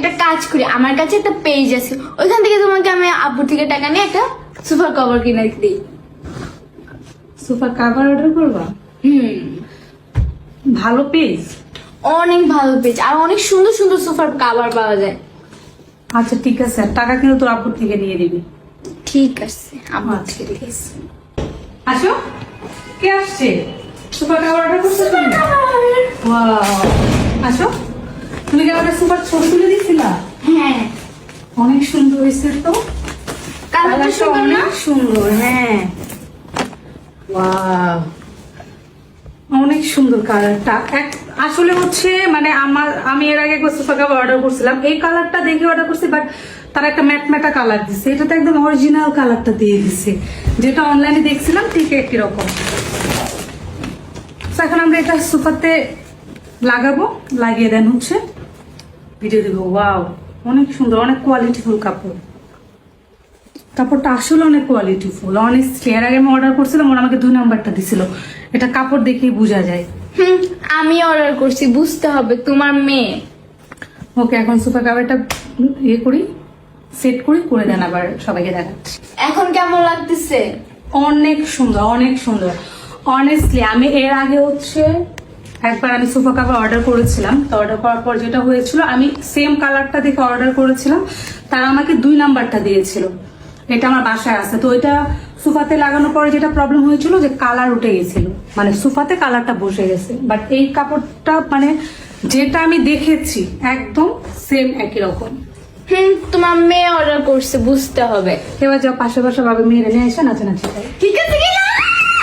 একটা কাজ করি। আমার কাছে একটা পেজ আছে। ওইখান থেকে তোমাকে আমি আব্বুর থেকে টাকা নিয়ে একটা সুপার কভার কিনে দিই। সোফা কাভার অর্ডার করবা? হুম। ভালো পেজ অনেক ভালো পেজ আর অনেক সুন্দর সুন্দর সোফার কাভার পাওয়া যায়। আচ্ছা ঠিক আছে। টাকা কিন্তু তোর আপুর থেকে নিয়ে দিবি ঠিক আছে আব্বু আচ্ছা, থেকে ঠিক আছে। আসো। কে আসছে? সোফা কাভার অর্ডার করছ তুমি? Wow! আসো। তুমি কি আমাকে সুপার ছবি তুলে দিয়েছিলা? হ্যাঁ। অনেক সুন্দর হয়েছে তো। কালারটা কালারটা সুন্দর না? সুন্দর হ্যাঁ। Wow! অনেক সুন্দর কালারটা। আসলে হচ্ছে মানে আমার আমি এর আগে সোফা কাভার অর্ডার করছিলাম। এই কালারটা দেখে অর্ডার করছি বাট তারা একটা ম্যাট ম্যাটা কালার দিছে। এটা তো একদম অরিজিনাল কালারটা দিয়ে দিছে। যেটা অনলাইনে দেখছিলাম ঠিক একই রকম। এখন আমরা এটা সোফাতে লাগাবো লাগিয়ে দেন হচ্ছে। ভিডিও দেবো ওয়াও অনেক সুন্দর অনেক কোয়ালিটিফুল কাপড়। কাপড়টা আসলে অনেক কোয়ালিটিফুল অনেস্টলি এর আগে আমি অর্ডার করছিলাম ওরা আমাকে দুই নাম্বারটা দিছিল। এটা কাপড় দেখেই বোঝা যায়। হুম আমি অর্ডার করছি বুঝতে হবে তোমার মেয়ে। ওকে এখন সুপার কাভারটা ইয়ে করি সেট করি করে দেন আবার সবাইকে দেখাচ্ছি। এখন কেমন লাগতেছে? অনেক সুন্দর অনেক সুন্দর। অনেস্টলি আমি এর আগে হচ্ছে একবার আমি সোফা কাভার অর্ডার করেছিলাম তো অর্ডার করার পর যেটা হয়েছিল আমি সেম কালারটা দেখে অর্ডার করেছিলাম তারা আমাকে দুই নাম্বারটা দিয়েছিল। এটা আমার বাসায় আছে তো ওইটা সোফাতে লাগানোর পরে যেটা প্রবলেম হয়েছিল যে কালার উঠে গেছিল। মানে সোফাতে কালারটা বসে গেছে বাট এই কাপড়টা মানে যেটা আমি দেখেছি একদম সেম একই রকম। হুম তোমার মেয়ে অর্ডার করছে বুঝতে হবে। এবার যা পাশে পাশে ভাবে মেয়েরা নিয়ে এসে নাচানাচি করে। ঠিক আছে